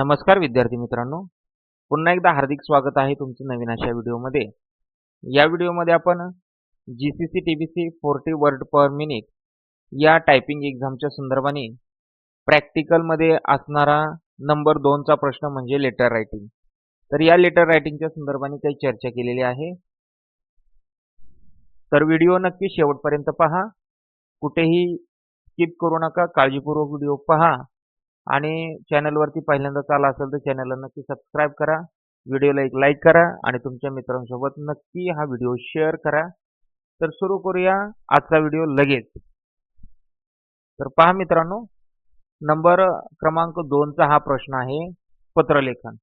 नमस्कार विद्यार्थी मित्रांनो. पुन्हा एकदा हार्दिक स्वागत आहे तुमचं नवीन अशा व्हिडिओमध्ये. या व्हिडिओमध्ये आपण G C C T B C forty word per minute या टायपिंग एक्झामच्या संदर्भाने प्रॅक्टिकलमध्ये असणारा नंबर दोनचा प्रश्न म्हणजे लेटर रायटिंग तर या लेटर रायटिंगच्या संदर्भाने काही चर्चा केलेली आहे. तर व्हिडिओ नक्की शेवटपर्यंत पहा. कुठेही स्किप करू नका. काळजीपूर्वक व्हिडिओ पहा. आणि चॅनलवरती पहिल्यांदाच आला असेल तर चॅनलला नक्की सबस्क्राईब करा. व्हिडिओला एक लाईक करा आणि तुमच्या मित्रांसोबत नक्की हा व्हिडिओ शेअर करा. तर सुरू करूया आजचा व्हिडिओ लगेच. तर पहा मित्रांनो नंबर क्रमांक दोनचा हा प्रश्न आहे पत्रलेखन.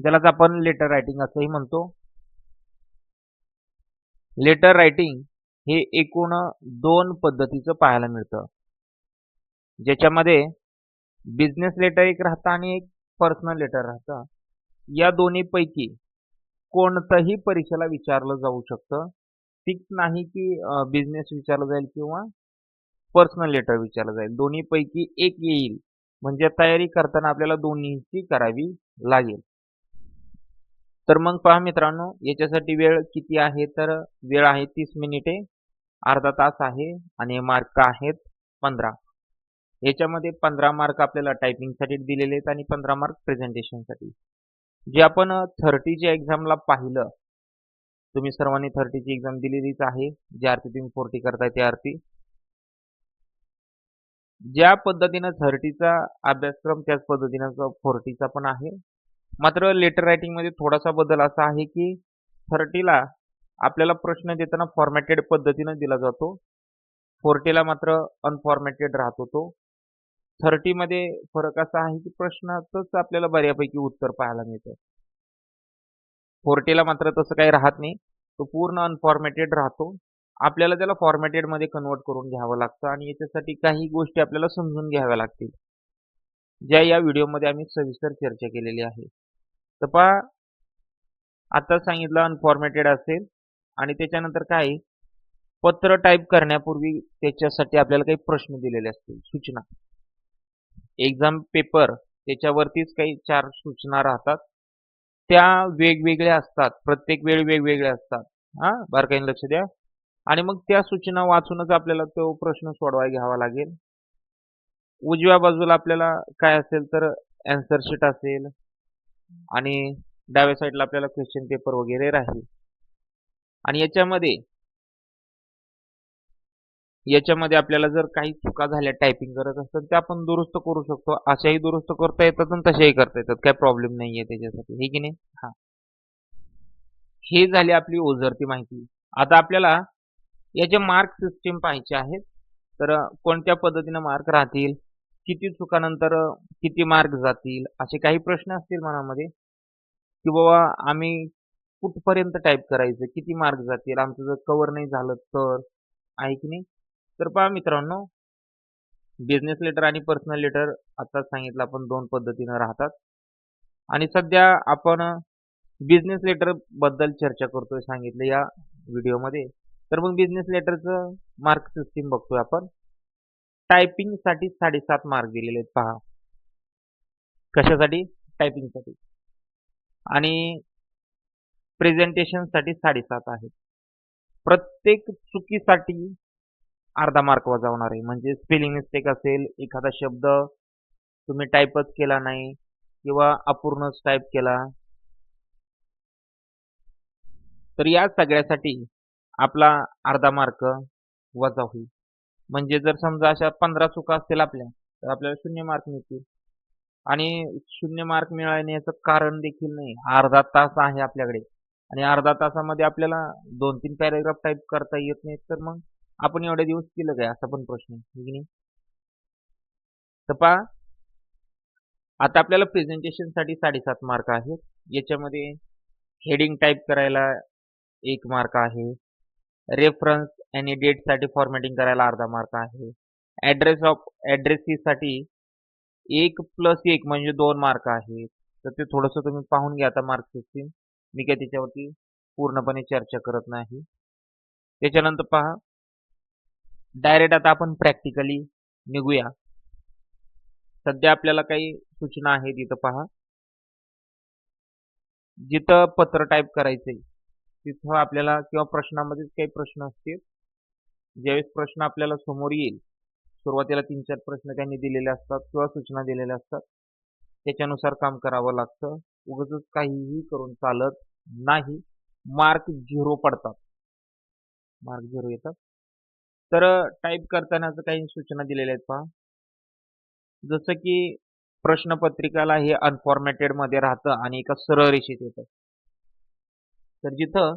ज्यालाच आपण लेटर रायटिंग असंही म्हणतो. लेटर रायटिंग हे एकूण दोन पद्धतीचं पाहायला मिळतं. ज्याच्यामध्ये बिझनेस लेटर एक राहतं आणि एक पर्सनल लेटर राहतं. या दोन्हीपैकी कोणतंही परीक्षेला विचारलं जाऊ शकतं. फिक्स नाही की बिझनेस विचारलं जाईल किंवा पर्सनल लेटर विचारलं जाईल. दोन्हीपैकी एक येईल. म्हणजे तयारी करताना आपल्याला दोन्हीची करावी लागेल. तर मग पहा मित्रांनो याच्यासाठी वेळ किती आहे? तर वेळ आहे तीस मिनिटे. अर्धा तास आहे आणि मार्क आहेत पंधरा. याच्यामध्ये पंधरा मार्क आपल्याला टायपिंगसाठी दिलेले आहेत आणि पंधरा मार्क प्रेझेंटेशनसाठी जे आपण थर्टीच्या एक्झामला पाहिलं तुम्ही सर्वांनी थर्टीची एक्झाम दिलेलीच आहे. ज्या आरती तुम्ही फोर्टी करताय त्या आरती. ज्या पद्धतीनं थर्टीचा अभ्यासक्रम त्याच पद्धतीनं फोर्टीचा पण आहे. मात्र लेटर रायटिंगमध्ये थोडासा बदल असा आहे की थर्टीला आपल्याला प्रश्न देताना फॉर्मॅटेड पद्धतीनं दिला जातो. फोर्टीला मात्र अनफॉर्मॅटेड राहतो तो थर्टीमध्ये फरक असा आहे की प्रश्नातच आपल्याला बऱ्यापैकी उत्तर पाहायला मिळतं. फोर्टीला मात्र तसं काही राहत नाही. तो पूर्ण अनफॉर्मॅटेड राहतो. आपल्याला त्याला फॉर्मॅटेडमध्ये कन्वर्ट करून घ्यावं लागतं आणि याच्यासाठी काही गोष्टी आपल्याला समजून घ्याव्या लागतील. ज्या या व्हिडिओमध्ये आम्ही सविस्तर चर्चा केलेली आहे. तर पहा आता सांगितलं अनफॉर्मॅटेड असेल आणि त्याच्यानंतर काय पत्र टाईप करण्यापूर्वी त्याच्यासाठी आपल्याला काही प्रश्न दिलेले असतील. सूचना. एक्झाम पेपर त्याच्यावरतीच काही चार सूचना राहतात. त्या वेगवेगळ्या असतात. प्रत्येक वेळ वेगवेगळ्या असतात. हा? बारकाईने लक्ष द्या. आणि मग त्या सूचना वाचूनच आपल्याला तो प्रश्न सोडवाय घ्यावा लागेल. उजव्या बाजूला आपल्याला काय असेल तर अँसर शीट असेल. आणि डाव्या साईडला आपल्याला क्वेश्चन पेपर वगैरे राहील. आणि याच्यामध्ये याच्यामध्ये आपल्याला जर काही चुका झाल्या टायपिंग करत असतात त्या आपण दुरुस्त करू शकतो. अशाही दुरुस्त करता येतात आणि तशाही करता येतात. काही प्रॉब्लेम नाहीये त्याच्यासाठी. हे की नाही? हा. हे झाली आपली ओझरती माहिती. आता आपल्याला याचे मार्क सिस्टीम पाहिजे आहेत. तर कोणत्या पद्धतीने मार्क राहतील? किती चुकानंतर किती मार्क जातील? असे काही प्रश्न असतील मनामध्ये. की बाबा आम्ही कुठपर्यंत टाईप करायचं? किती मार्क जातील? आमचं जर कवर नाही झालं तर? आहे की नाही? तर पहा मित्रांनो बिझनेस लेटर आणि पर्सनल लेटर आताच सांगितलं आपण दोन पद्धतीनं राहतात. आणि सध्या आपण बिझनेस लेटरबद्दल चर्चा करतोय सांगितलं या व्हिडिओमध्ये तर मग बिझनेस लेटरचं मार्क सिस्टीम बघतोय आपण. टायपिंगसाठी साडेसात मार्क दिलेले आहेत पहा. कशासाठी? टायपिंगसाठी आणि प्रेझेंटेशनसाठी साडेसात आहेत. प्रत्येक चुकीसाठी अर्धा मार्क वजा होणार आहे. म्हणजे स्पेलिंग मिस्टेक असेल एखादा शब्द तुम्ही टाईपच केला नाही किंवा अपूर्णच टाईप केला. तर या सगळ्यासाठी आपला अर्धा मार्क वजा होईल. म्हणजे जर समजा अशा पंधरा चुका असतील आपल्या तर आपल्याला शून्य मार्क मिळतील. आणि शून्य मार्क मिळण्याचं कारण देखील नाही. अर्धा तास आहे आपल्याकडे. आणि अर्धा तासामध्ये आपल्याला दोन तीन पॅरेग्राफ टाईप करता येत नाहीत तर मग आपण एवढे दिवस केलं काय? असा पण प्रश्न आहे की नाही? तर पहा आता आपल्याला प्रेझेंटेशनसाठी साडेसात मार्क आहेत. याच्यामध्ये हेडिंग टाईप करायला एक मार्क आहे. रेफरन्स आणि डेटसाठी फॉर्मॅटिंग करायला अर्धा मार्क आहे. ॲड्रेस ऑफ ॲड्रेसीसाठी एक प्लस एक म्हणजे दोन मार्क आहेत. तर ते थोडंसं तुम्ही पाहून घ्या आता मार्क सिस्टीम मी काय त्याच्यावरती पूर्णपणे चर्चा करत नाही. त्याच्यानंतर पहा डायरेक्ट आता आपण प्रॅक्टिकली निघूया. सध्या आपल्याला काही सूचना आहेत इथं पहा. जिथं पत्र टाईप करायचंय तिथं आपल्याला किंवा प्रश्नामध्येच काही प्रश्न असतील ज्यावेळेस प्रश्न आपल्याला समोर येईल सुरुवातीला तीन चार प्रश्न त्यांनी दिलेले असतात किंवा सूचना दिलेल्या असतात त्याच्यानुसार काम करावं लागतं. उगच काहीही करून चालत नाही. मार्क झिरो पडतात. मार्क झिरो येतात. तर टाईप करतानाच काही सूचना दिलेल्या आहेत पहा जसं की प्रश्नपत्रिकाला हे अनफॉर्मॅटेडमध्ये राहतं आणि एका सरळ रेषेत येतं. तर जिथं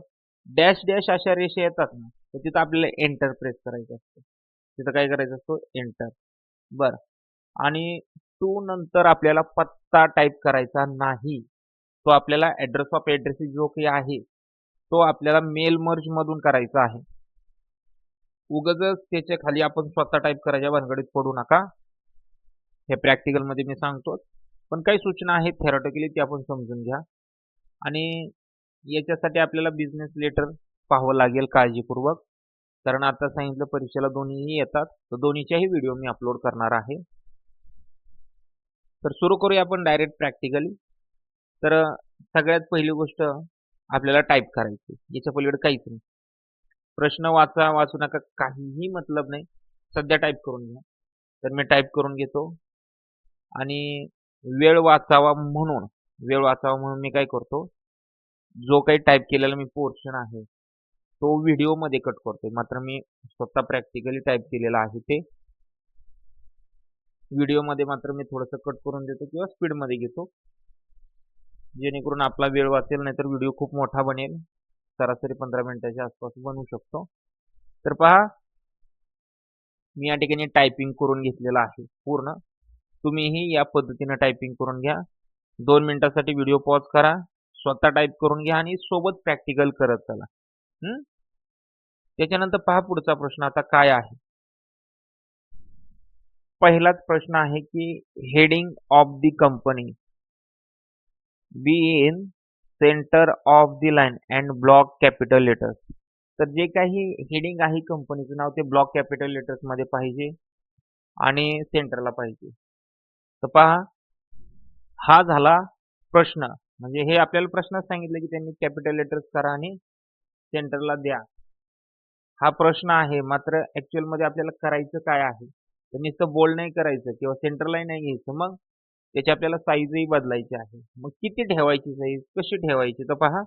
डॅश डॅश अशा रेषा येतात ना तर तिथं आपल्याला एंटर प्रेस करायचं असतं. तिथं काय करायचं असतो? एंटर बरं. आणि टू नंतर आपल्याला पत्ता टाईप करायचा नाही. तो आपल्याला ऍड्रेस ऑफ ऍड्रेस जो काही आहे तो आपल्याला मेल मर्ज मधून करायचा आहे. उगच त्याच्याखाली आपण स्वतः टाईप करायच्या भानगडीत पडू नका. हे प्रॅक्टिकलमध्ये मी सांगतो. पण काही सूचना आहेत थेरॉटिकली ती आपण समजून घ्या. आणि याच्यासाठी आपल्याला बिझनेस लेटर पाहावं लागेल काळजीपूर्वक. कारण आता सांगितलं परीक्षेला दोन्हीही येतात. तर दोन्हीच्याही व्हिडिओ मी अपलोड करणार आहे. तर सुरू करूया आपण डायरेक्ट प्रॅक्टिकली तर सगळ्यात पहिली गोष्ट आपल्याला टाईप करायची. याच्या पलीकडे काहीच नाही. प्रश्न वाचा वाचू नका काहीही मतलब नाही. सध्या टाईप करून घ्या. तर मी टाईप करून घेतो. आणि वेळ वाचावा म्हणून वेळ वाचावा म्हणून मी काय करतो? जो काही टाईप केलेला मी पोर्शन आहे तो व्हिडिओमध्ये कट करतोय. मात्र मी स्वतः प्रॅक्टिकली टाईप केलेला आहे ते. व्हिडिओमध्ये मात्र मी थोडंसं कट करून देतो किंवा स्पीडमध्ये घेतो. जेणेकरून आपला वेळ वाचेल नाहीतर व्हिडिओ खूप मोठा बनेल. सरासरी पंधरा मिनिटाच्या आसपास बनवू शकतो. तर पहा मी या ठिकाणी टायपिंग करून घेतलेलं आहे पूर्ण. तुम्हीही या पद्धतीने टायपिंग करून घ्या. दोन मिनिटासाठी व्हिडिओ पॉज करा. स्वतः टाईप करून घ्या आणि सोबत प्रॅक्टिकल करत चला. त्याच्यानंतर पहा पुढचा प्रश्न आता काय आहे. पहिलाच प्रश्न आहे की heading of the company be in centre of the line and block capital letters तर जे काही हेडिंग आहे कंपनीचं नाव ते ब्लॉक कॅपिटल लेटर्समध्ये पाहिजे आणि सेंटरला पाहिजे. तर पहा हा झाला प्रश्न. म्हणजे हे आपल्याला प्रश्नच सांगितलं की त्यांनी कॅपिटल लेटर्स करा आणि सेंटरला द्या. हा प्रश्न आहे मात्र ॲक्च्युअलमध्ये आपल्याला करायचं काय आहे? तर नुसतं बोल नाही करायचं किंवा सेंटरलाही नाही घ्यायचं. मग त्याची आपल्याला साईजही बदलायची आहे. मग किती ठेवायची साईज कशी ठेवायची? तर पहा.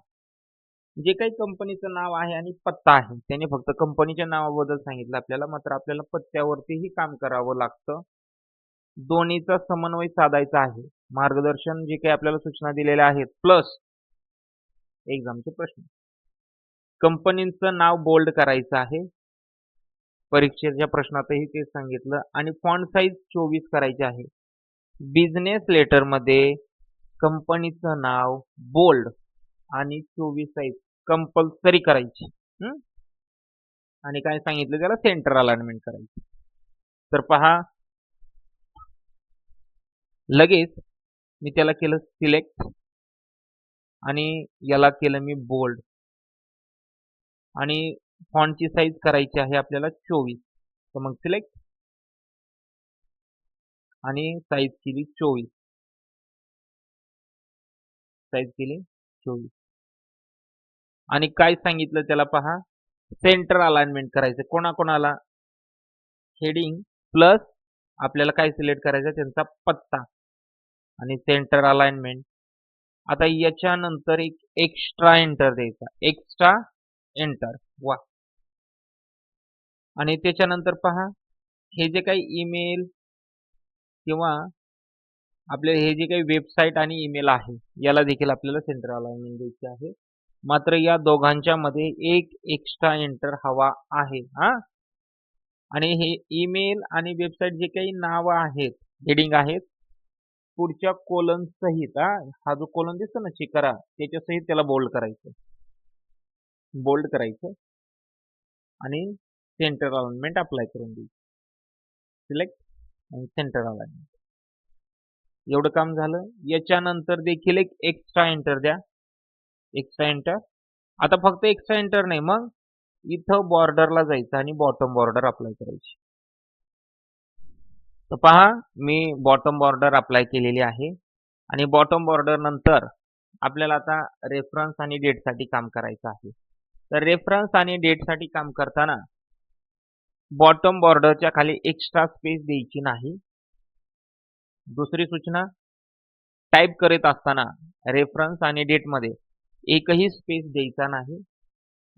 जे काही कंपनीचं नाव आहे आणि पत्ता आहे त्याने फक्त कंपनीच्या नावाबद्दल सांगितलं. आपल्याला मात्र आपल्याला पत्त्यावरतीही काम करावं लागतं. दोन्हीचा समन्वय साधायचा आहे. मार्गदर्शन जे काही आपल्याला सूचना दिलेल्या आहेत प्लस एक्झामचे प्रश्न. कंपनीचं नाव बोल्ड करायचं आहे. परीक्षेच्या प्रश्नातही ते सांगितलं. आणि फॉन्ट साईज चोवीस करायचे आहे. बिझनेस लेटरमध्ये कंपनीचं नाव बोल्ड आणि चोवीस साईज कंपल्सरी करायची. आणि काय सांगितलं त्याला? सेंटर अलाइनमेंट करायची. तर पहा. लगेच मी त्याला केलं सिलेक्ट आणि याला केलं मी बोल्ड आणि फॉन्टची साईज करायची आहे आपल्याला चोवीस. तर मग सिलेक्ट आणि साईज केली चोवीस. साईज केली चोवीस. आणि काय सांगितलं त्याला पहा? सेंटर अलाइनमेंट करायचं. कोणाकोणाला? हेडिंग प्लस आपल्याला काय सिलेक्ट करायचं? त्यांचा पत्ता. आणि सेंटर अलाइनमेंट आता याच्यानंतर एक एक्स्ट्रा एंटर द्यायचा. एक्स्ट्रा एंटर वा. आणि त्याच्यानंतर पहा. हे जे काही ईमेल किंवा आपले हे जे काही वेबसाईट आणि ईमेल आहे याला देखील आपल्याला सेंटर अलाइनमेंट द्यायची आहे. मात्र या दोघांच्या मध्ये एक एक्स्ट्रा एंटर हवा आहे हा. आणि हे ईमेल आणि वेबसाईट जे काही नाव आहेत हेडिंग आहेत पुढच्या कोलन सहित हा. जो कोलन दिसतो ना शिकरा त्याच्या सहित त्याला बोल्ड करायचं. बोल्ड करायचं. आणि सेंटर अलाइनमेंट अप्लाय करून द्यायचं. सिलेक्ट आणि सेंटर अलाइनमेंट एवढं काम झालं. याच्यानंतर देखील एक एक्स्ट्रा एंटर द्या. एक्स्ट्रा एंटर आता फक्त एक्स्ट्रा एंटर नाही मग इथं बॉर्डरला जायचं आणि बॉटम बॉर्डर अप्लाय करायची. तर पहा मी बॉटम बॉर्डर अप्लाय केलेली आहे. आणि बॉटम बॉर्डर नंतर आपल्याला आता रेफरन्स आणि डेटसाठी काम करायचं आहे. तर रेफरन्स आणि डेटसाठी काम करताना बॉटम बॉर्डरच्या खाली एक्स्ट्रा स्पेस द्यायची नाही. दुसरी सूचना टाईप करीत असताना रेफरन्स आणि डेटमध्ये एकही स्पेस द्यायचा नाही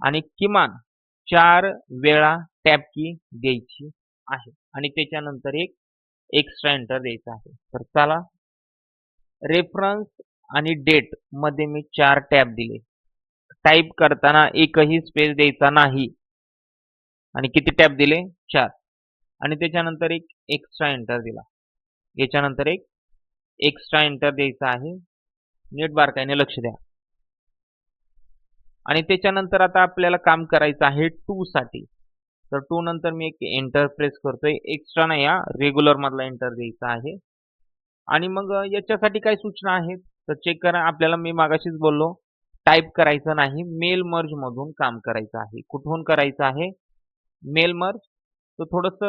आणि किमान चार वेळा टॅप की द्यायची आहे. आणि त्याच्यानंतर एक एक्स्ट्रा एंटर द्यायचा आहे. तर चला रेफरन्स आणि डेटमध्ये मी चार टॅप दिले. टाईप करताना एकही स्पेस द्यायचा नाही. आणि किती टॅप दिले? चार. आणि त्याच्यानंतर एक एक्स्ट्रा एंटर दिला. याच्यानंतर एक एक्स्ट्रा एंटर द्यायचा आहे. नीट बारकाईने लक्ष द्या. आणि त्याच्यानंतर आता आपल्याला काम करायचं आहे टू साठी. तर टू नंतर मी एक एंटर प्रेस करतोय. एक्स्ट्रा नाही या रेग्युलर मधला एंटर द्यायचा आहे. आणि मग याच्यासाठी काय सूचना आहेत? तर चेक करा. आपल्याला मी मागाशीच बोललो. टाईप करायचं नाही. मेल मर्ज मधून काम करायचं आहे. कुठून करायचं आहे? Mail merge. तर थोडस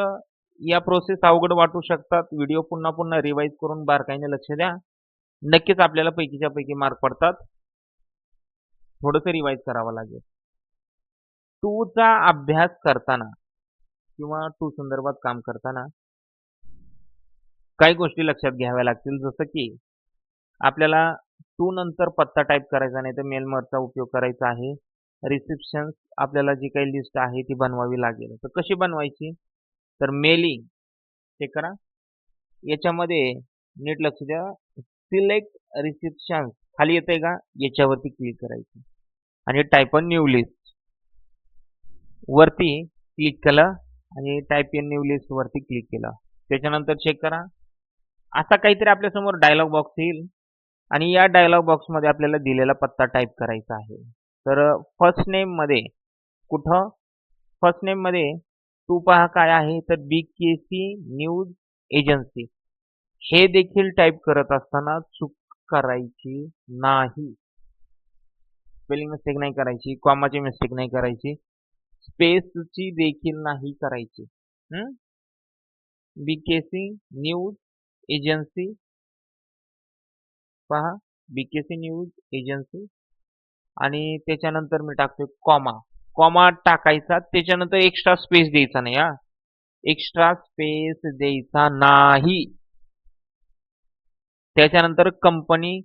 या प्रोसेस अवघड वाटू शकतात. व्हिडिओ पुन्हा पुन्हा रिवाईज करून बारकाईने लक्ष द्या. नक्कीच आपल्याला पैकीच्या पैकी मार्क पडतात. थोडंसं रिवाईज करावं लागेल. टूचा अभ्यास करताना किंवा टू संदर्भात काम करताना काही गोष्टी लक्षात घ्याव्या लागतील. जसं की आपल्याला टू नंतर पत्ता टाईप करायचा नाही तर मेलमरचा उपयोग करायचा आहे. रिसेप्शन्स आपल्याला जी काही लिस्ट आहे ती बनवावी लागेल. तर कशी बनवायची? तर मेलिंग ते करा. याच्यामध्ये नीट लक्ष द्या. सिलेक्ट रिसेप्शन्स खाली येते का? याच्यावरती क्लिक करायचं. आणि टाईप अ न्यू लिस्ट वरती क्लिक केलं आणि टाईप इन न्यू लिस्ट वरती क्लिक केलं. त्याच्यानंतर चेक करा. असा काहीतरी आपल्यासमोर डायलॉग बॉक्स येईल. आणि या डायलॉग बॉक्समध्ये आपल्याला दिलेला पत्ता टाईप करायचा आहे. तर फर्स्ट नेममध्ये कुठं? फर्स्ट नेममध्ये तू पहा काय आहे तर B K C news agency हे देखील टाईप करत असताना चूक करायची नाही. स्पेलिंग मिस्टेक नाही करायची कॉमाची मिस्टेक नाही करायची. स्पेसची देखील नाही करायची. B K C news agency पहा B K C news agency आणि त्याच्यानंतर मी टाकतोय कॉमा कॉमा टाकायचा त्याच्यानंतर एक्स्ट्रा स्पेस द्यायचा नाही हा. एक्स्ट्रा स्पेस द्यायचा नाही. त्याच्यानंतर कंपनी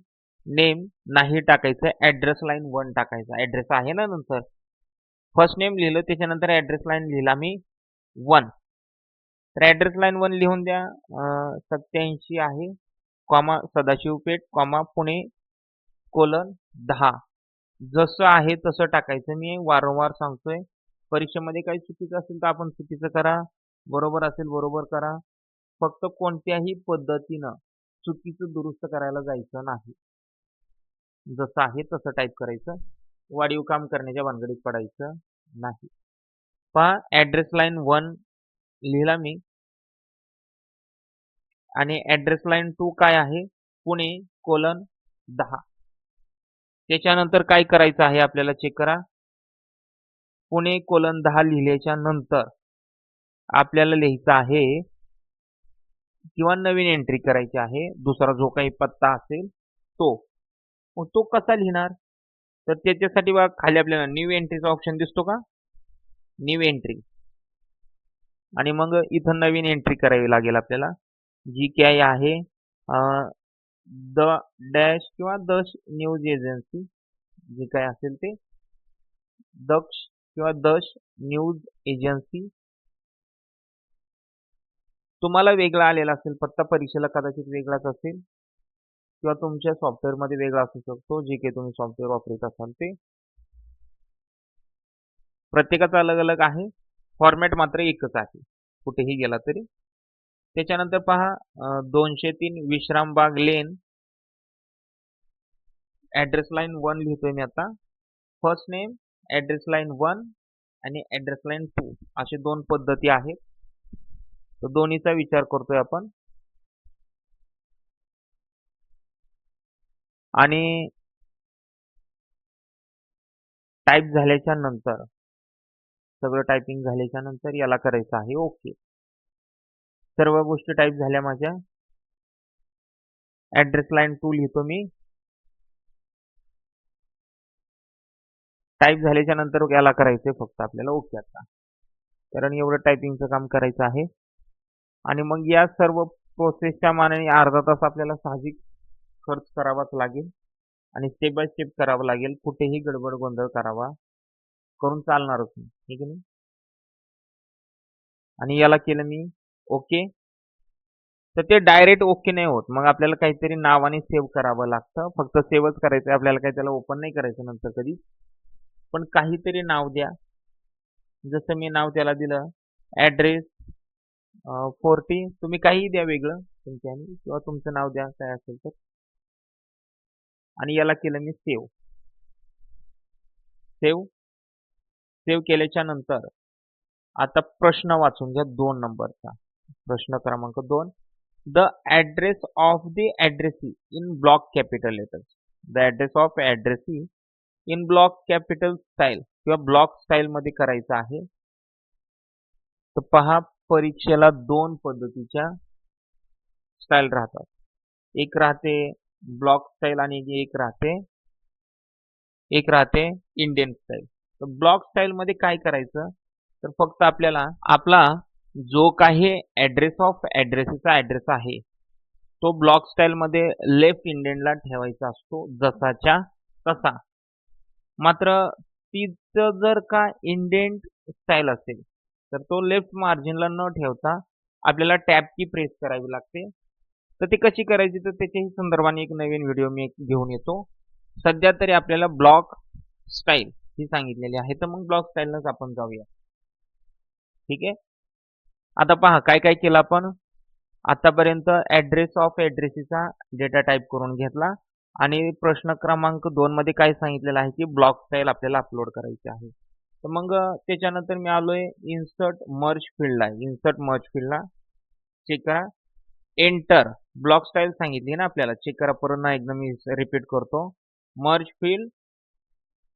नेम नाही टाकायचं ऍड्रेस लाईन वन टाकायचा. ऍड्रेस आहे ना नंतर? फर्स्ट नेम लिहिलं त्याच्यानंतर ऍड्रेस लाईन लिहिला मी वन तर ऍड्रेस लाईन वन लिहून द्या सत्याऐंशी आहे comma Sadashivpeth comma Pune colon दहा. जसं आहे तसं टाकायचं. मी वारंवार सांगतोय. परीक्षेमध्ये काही चुकीचं असेल तर आपण चुकीचं करा. बरोबर असेल बरोबर करा. फक्त कोणत्याही पद्धतीनं चुकीचं दुरुस्त करायला जायचं नाही. जसं आहे तसं टाईप करायचं. वाढीव काम करण्याच्या भानगडीत पडायचं नाही. पहा ऍड्रेस लाईन वन लिहिला मी. आणि ऍड्रेस लाईन टू काय आहे? पुणे कोलन दहा. त्याच्यानंतर काय करायचं आहे आपल्याला चेक करा? पुणे कोलन दहा लिहिल्याच्या नंतर आपल्याला लिहायचं आहे किंवा नवीन एंट्री करायची आहे दुसरा जो काही पत्ता असेल तो. तो कसा लिहिणार? तर त्याच्यासाठी बघा खाली आपल्याला न्यू एंट्रीचा ऑप्शन दिसतो का? न्यू एंट्री आणि मग इथं नवीन एंट्री करावी लागेल आपल्याला जी काय आहे द डॅश किंवा दश न्यूज एजन्सी जे काय असेल ते. दक्ष किंवा दश न्यूज एजन्सी. तुम्हाला वेगळा आलेला असेल पत्ता परीक्षेला कदाचित वेगळाच असेल. किंवा तुमच्या सॉफ्टवेअरमध्ये वेगळा असू शकतो जे काही तुम्ही सॉफ्टवेअर वापरत असाल ते. प्रत्येकाचा अलग अलग आहे. फॉर्मॅट मात्र एकच आहे. कुठेही गेला तरी. त्याच्यानंतर पहा दोनशे तीन Vishrambag lane. Address line one लिहितोय मी आता. First name address line one आणि ऍड्रेस लाईन टू असे दोन पद्धती आहेत. तर दोन्हीचा विचार करतोय आपण. आणि टाईप झाल्याच्यानंतर सगळं टायपिंग झाल्याच्यानंतर याला करायचं आहे. ओके सर्व गोष्टी टाईप झाल्या माझ्या. ऍड्रेस लाईन टू लिहितो मी. टाईप झाल्याच्यानंतर याला करायचंय फक्त आपल्याला. ओके आता. कारण एवढं टायपिंगचं काम करायचं आहे. आणि मग या सर्व प्रोसेसच्या मानाने अर्धा तास आपल्याला साहजिक खर्च करावाच लागेल. आणि स्टेप बाय स्टेप करावं लागेल. कुठेही गडबड गोंधळ करावा. करून चालणारच मी. ठीक आहे आणि याला केलं मी ओके? तर ते डायरेक्ट ओके नाही होत. मग आपल्याला काहीतरी नावाने सेव्ह करावं लागतं. फक्त सेव्हच करायचं आपल्याला काही त्याला ओपन नाही करायचं नंतर कधी. पण काहीतरी नाव द्या. जसं मी नाव त्याला दिलं. ॲड्रेस फोर्टी तुम्ही काहीही द्या वेगळं. तुमच्या किंवा तुमचं नाव द्या. काय असेल तर. आणि याला केलं मी सेव्ह सेव्ह सेव्ह केल्याच्यानंतर. आता प्रश्न वाचून घ्या दोन नंबरचा. प्रश्न क्रमांक दोन. The address of the addressee in block capital letters the address of addressee in block capital style किंवा ब्लॉक स्टाईलमध्ये करायचं आहे. तर पहा परीक्षेला दोन पद्धतीच्या स्टाईल राहतात. एक राहते ब्लॉक स्टाईल आणि एक राहते एक राहते इंडियन स्टाईल तर ब्लॉक स्टाईल मध्ये काय करायचं? तर फक्त आपल्याला आपला जो काही ॲड्रेस ऑफ ॲड्रेसेसचा ॲड्रेस आहे तो ब्लॉक स्टाईलमध्ये लेफ्ट इंडियनला ठेवायचा असतो जसाच्या तसा. मात्र तिचं जर का इंडेंट स्टाईल असेल तर तो लेफ्ट मार्जिनला न ठेवता आपल्याला टॅब की प्रेस करावी लागते. तर ती कशी करायची तर त्याच्याही संदर्भाने एक नवीन व्हिडिओ मी घेऊन येतो. सध्या तरी आपल्याला ब्लॉक स्टाईल ही सांगितलेली आहे. तर मग ब्लॉक स्टाईलनंच आपण जाऊया. ठीक आहे? आता पहा काय काय केलं आपण? आतापर्यंत ऍड्रेस ऑफ ऍड्रेसीचा डेटा टाईप करून घेतला. आणि प्रश्न क्रमांक दोन मध्ये काय सांगितलेलं आहे की ब्लॉक स्टाईल आपल्याला अपलोड करायची आहे. तर मग त्याच्यानंतर मी आलोय इन्सर्ट मर्ज फील्डला इन्सर्ट मर्ज फील्डला चेक करा एंटर ब्लॉक स्टाईल सांगितली ना आपल्याला. चेक करा परत ना एकदम मी रिपीट करतो. Merge field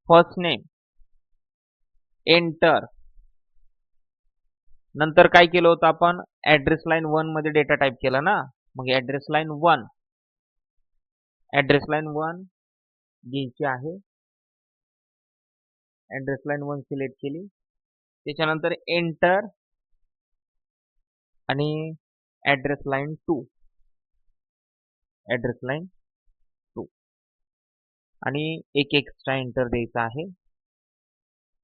first name enter नंतर काय केलं होतं आपण? ऍड्रेस लाईन वनमध्ये डेटा टाईप केला ना? मग address line one address line one घ्यायची आहे. ऍड्रेस लाईन वन सिलेक्ट केली. त्याच्यानंतर एंटर आणि address line two address line two आणि एक एक्स्ट्रा एंटर द्यायचा आहे.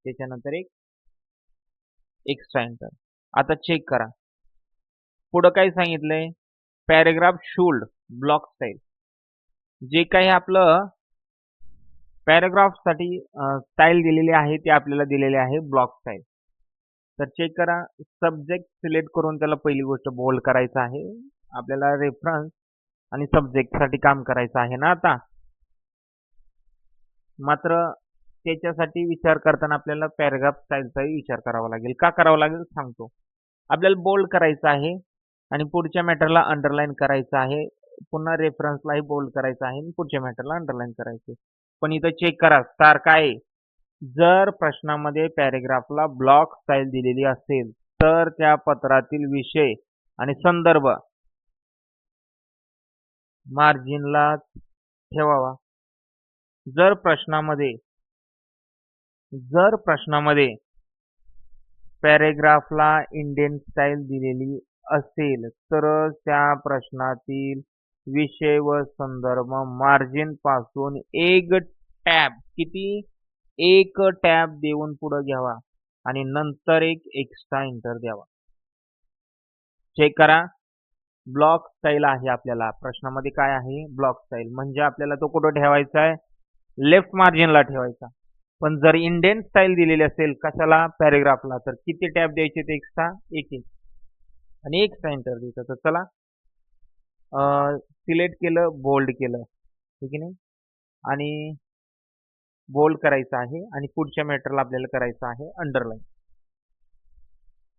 त्याच्यानंतर एक एक्स्ट्रा एंटर आता चेक करा. पुढं काय सांगितलंय? पॅरेग्राफ शूल्ड ब्लॉक स्टाईल जे काही आपलं पॅरेग्राफसाठी स्टाईल दिलेली आहे ते आपल्याला दिलेले आहे ब्लॉक स्टाईल तर चेक करा. सब्जेक्ट सिलेक्ट करून त्याला पहिली गोष्ट बोल्ड करायचं आहे. आपल्याला रेफरन्स आणि सब्जेक्टसाठी काम करायचं आहे ना आता. मात्र त्याच्यासाठी विचार करताना आपल्याला पॅरेग्राफ स्टाईलचाही विचार करावा लागेल. का करावा लागेल? सांगतो. आपल्याला बोल्ड करायचं आहे आणि पुढच्या मॅटरला अंडरलाईन करायचं आहे. पुन्हा रेफरन्सलाही बोल्ड करायचं आहे आणि पुढच्या मॅटरला अंडरलाईन करायचे पण इथं चेक करा स्टार काय जर प्रश्नामध्ये पॅरेग्राफला ब्लॉक स्टाईल दिलेली असेल तर त्या पत्रातील विषय आणि संदर्भ मार्जिनला ठेवावा. जर प्रश्नामध्ये जर प्रश्नामध्ये पॅरेग्राफला इंडियन स्टाईल दिलेली असेल तर त्या प्रश्नातील विषय व संदर्भ मार्जिनपासून एक टॅब किती? एक टॅब देऊन पुढे घ्यावा आणि नंतर एक एक्स्ट्रा इंटर द्यावा. चेक करा. ब्लॉक स्टाईल आहे आपल्याला. प्रश्नामध्ये काय आहे? ब्लॉक स्टाईल म्हणजे आपल्याला तो कुठं ठेवायचा आहे? लेफ्ट मार्जिनला ठेवायचा. पण जर इंडियन स्टाईल दिलेली असेल कशाला पॅरेग्राफला तर किती टॅब द्यायचे ते एक्स्ट्रा एक एक आणि एक एंटर द्यायचं तर चला सिलेक्ट केलं बोल्ड केलं. ठीक आहे नाही आणि बोल्ड करायचं आहे आणि पुढच्या मॅटरला आपल्याला करायचं आहे अंडरलाईन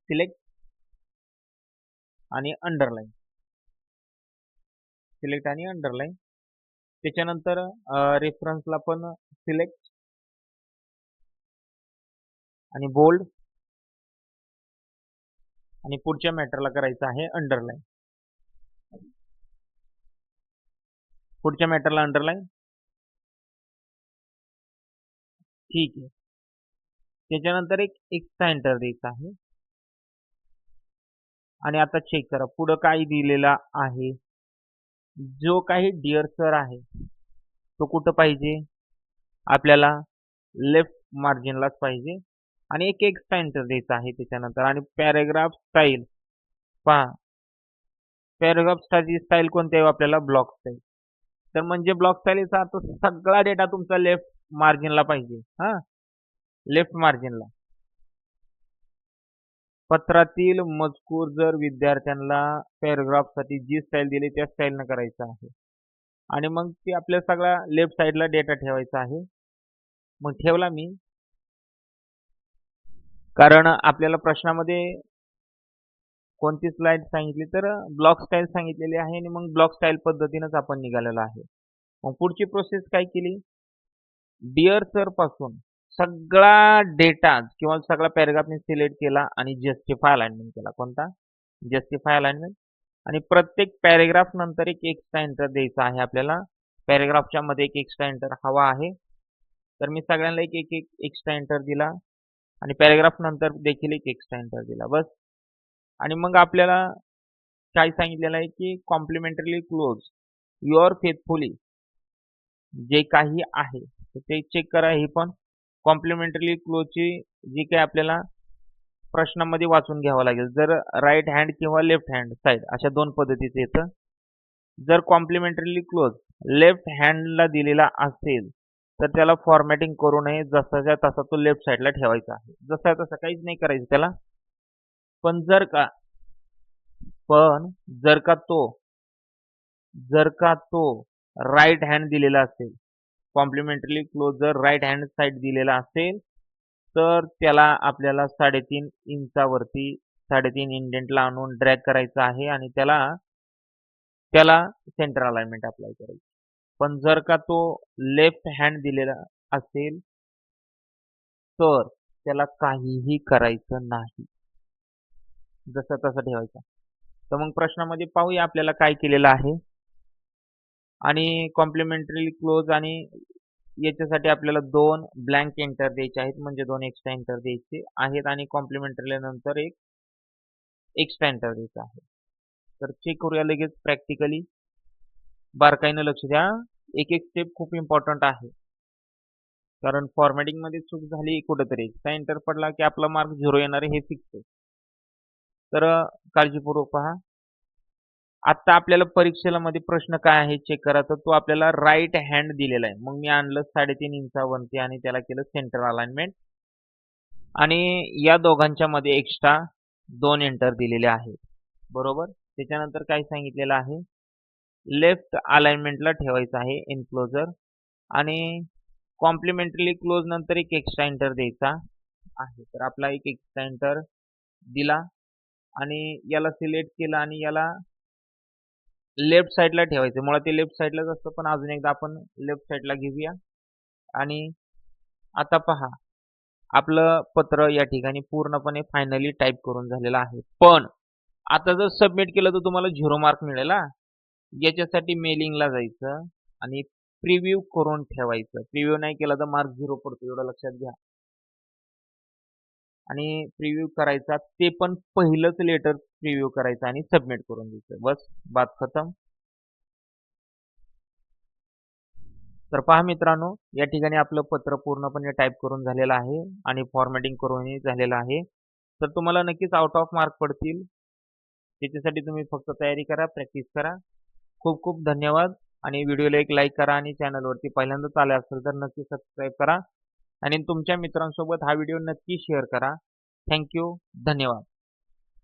सिलेक्ट आणि अंडरलाईन सिलेक्ट आणि अंडरलाईन त्याच्यानंतर रेफरन्सला पण सिलेक्ट आणि बोल्ड आणि पुढच्या मॅटरला करायचं आहे अंडरलाईन पुढच्या मॅटरला अंडरलाईन ठीक आहे. त्याच्यानंतर एक एक्स्ट्रा एंटर द्यायचा आहे. आणि आता चेक करा. पुढं काय दिलेला आहे? जो काही डिअर सर आहे तो कुठं पाहिजे? आपल्याला लेफ्ट मार्जिनलाच पाहिजे. आणि एक एक एंटर द्यायचा आहे त्याच्यानंतर. आणि पॅरेग्राफ स्टाईल पहा. पॅरेग्राफ स्टाईलची स्टाईल कोणती आहे? आपल्याला ब्लॉक स्टाईल तर म्हणजे ब्लॉक स्टाईलचा अर्थ सगळा डेटा तुमचा लेफ्ट मार्जिनला पाहिजे. हा? लेफ्ट मार्जिनला पत्रातील मजकूर जर विद्यार्थ्यांना पॅरेग्राफसाठी जी स्टाईल दिली त्या स्टाईलनं करायचं आहे. आणि मग ते आपल्या सगळा लेफ्ट साईडला डेटा ठेवायचा आहे. मग ठेवला मी. कारण आपल्याला प्रश्नामध्ये कोणती स्लाईड सांगितली तर ब्लॉक स्टाईल सांगितलेली आहे आणि मग ब्लॉक स्टाईल पद्धतीनंच आपण निघालेलो आहे. मग पुढची प्रोसेस काय केली? डिअर सरपासून सगळा डेटा किंवा सगळा पॅरेग्राफ मी सिलेक्ट केला आणि जस्टिफाय अलाइनमेंट केला. कोणता? जस्टिफाय अलाइनमेंट आणि प्रत्येक पॅरेग्राफ नंतर एक एक्स्ट्रा एंटर द्यायचा आहे आपल्याला. पॅरेग्राफच्या मध्ये एक एक्स्ट्रा एंटर हवा आहे. तर मी सगळ्यांना एक एक एक एक्स्ट्रा एंटर दिला. आणि पॅरेग्राफ नंतर देखील एक एक्स्ट्रा एंटर दिला बस. आणि मग आपल्याला काय सांगितलेलं आहे की कॉम्प्लिमेंटरी क्लोज युअर फेथफुली जे काही आहे ते चेक करा ही पण. कॉम्प्लिमेंटरी क्लोजची जी काही आपल्याला प्रश्नामध्ये वाचून घ्यावं लागेल. जर राईट हँड किंवा लेफ्ट हँड साईड अशा दोन पद्धतीचं येतं. जर कॉम्प्लिमेंटरीली क्लोज लेफ्ट हँडला दिलेला असेल तर त्याला फॉर्मॅटिंग करू नये. जसाच्या तसा तो लेफ्ट साईडला ठेवायचा आहे. जसा तसा काहीच नाही करायचं त्याला. पण जर का पण जर का तो जर का तो राईट हँड दिलेला असेल कॉम्प्लिमेंटरी क्लोजर जर राईट हँड साईड दिलेला असेल तर त्याला आपल्याला साडेतीन इंचावरती साडेतीन इंडेंटला आणून ड्रॅग करायचं आहे आणि त्याला त्याला सेंटर अलाइनमेंट अप्लाय करायचं पण जर का तो लेफ्ट हँड दिलेला असेल तर त्याला काहीही करायचं नाही. जसं तसं ठेवायचं. तर मग प्रश्नामध्ये पाहूया आपल्याला काय केलेलं आहे. आणि कॉम्प्लिमेंटरी क्लोज आणि याच्यासाठी आपल्याला दोन ब्लँक एंटर द्यायचे आहेत म्हणजे दोन एक्स्ट्रा एंटर द्यायचे आहेत आणि कॉम्प्लिमेंटरीला नंतर एक एक्स्ट्रा एंटर द्यायचा आहे. तर चेक करूया लगेच प्रॅक्टिकली बारकाईनं लक्ष द्या. एक एक स्टेप खूप इम्पॉर्टंट आहे. कारण फॉर्मॅटिंगमध्ये चूक झाली कुठेतरी. एक्स्ट्रा एंटर पडला की आपला मार्क झिरो येणार हे फिक्स आहे. तर काळजीपूर्वक पहा. आता आपल्याला परीक्षेला मध्ये प्रश्न काय आहे चेक करायचा तो आपल्याला राईट हँड दिलेला आहे. मग मी आणलं साडेतीन इंचावरती आणि त्याला केलं सेंटर अलाइनमेंट आणि या दोघांच्या मध्ये एक्स्ट्रा दोन एंटर दिलेले आहेत. बरोबर? त्याच्यानंतर काय सांगितलेलं आहे? लेफ्ट अलाइनमेंटला ठेवायचं आहे एनक्लोजर आणि कॉम्प्लिमेंटरी क्लोज नंतर एक एक्स्ट्रा इंटर द्यायचा आहे. तर आपला एक एक्स्ट्रा इंटर दिला आणि याला सिलेक्ट केलं आणि याला लेफ्ट साईडला ठेवायचं. मुळात ते लेफ्ट साईडलाच असतं पण अजून एकदा आपण लेफ्ट साईडला घेऊया. आणि आता पहा आपलं पत्र या ठिकाणी पूर्णपणे फायनली टाईप करून झालेलं आहे. पण आता जर सबमिट केलं तर तुम्हाला झिरो मार्क मिळेल याच्यासाठी मेलिंगला जायचं आणि प्रिव्ह्यू करून ठेवायचं. प्रिव्ह्यू नाही केला तर मार्क झिरो पडतो एवढं लक्षात घ्या. आणि प्रिव्ह्यू करायचा ते पण पहिलंच लेटर प्रिव्ह्यू करायचं आणि सबमिट करून द्यायचं. बस बात खतम. तर पहा मित्रांनो या ठिकाणी आपलं पत्र पूर्णपणे टाईप करून झालेलं आहे आणि फॉर्मॅटिंग करूनही झालेलं आहे. तर तुम्हाला नक्कीच आउट ऑफ मार्क पडतील. त्याच्यासाठी तुम्ही फक्त तयारी करा प्रॅक्टिस करा. खूप खूप धन्यवाद. आणि व्हिडिओला एक लाईक करा आणि चॅनलवरती पहिल्यांदाच आले असेल तर नक्की सबस्क्राईब करा. आणि तुमच्या मित्रांसोबत हा व्हिडिओ नक्की शेअर करा. थँक्यू. धन्यवाद.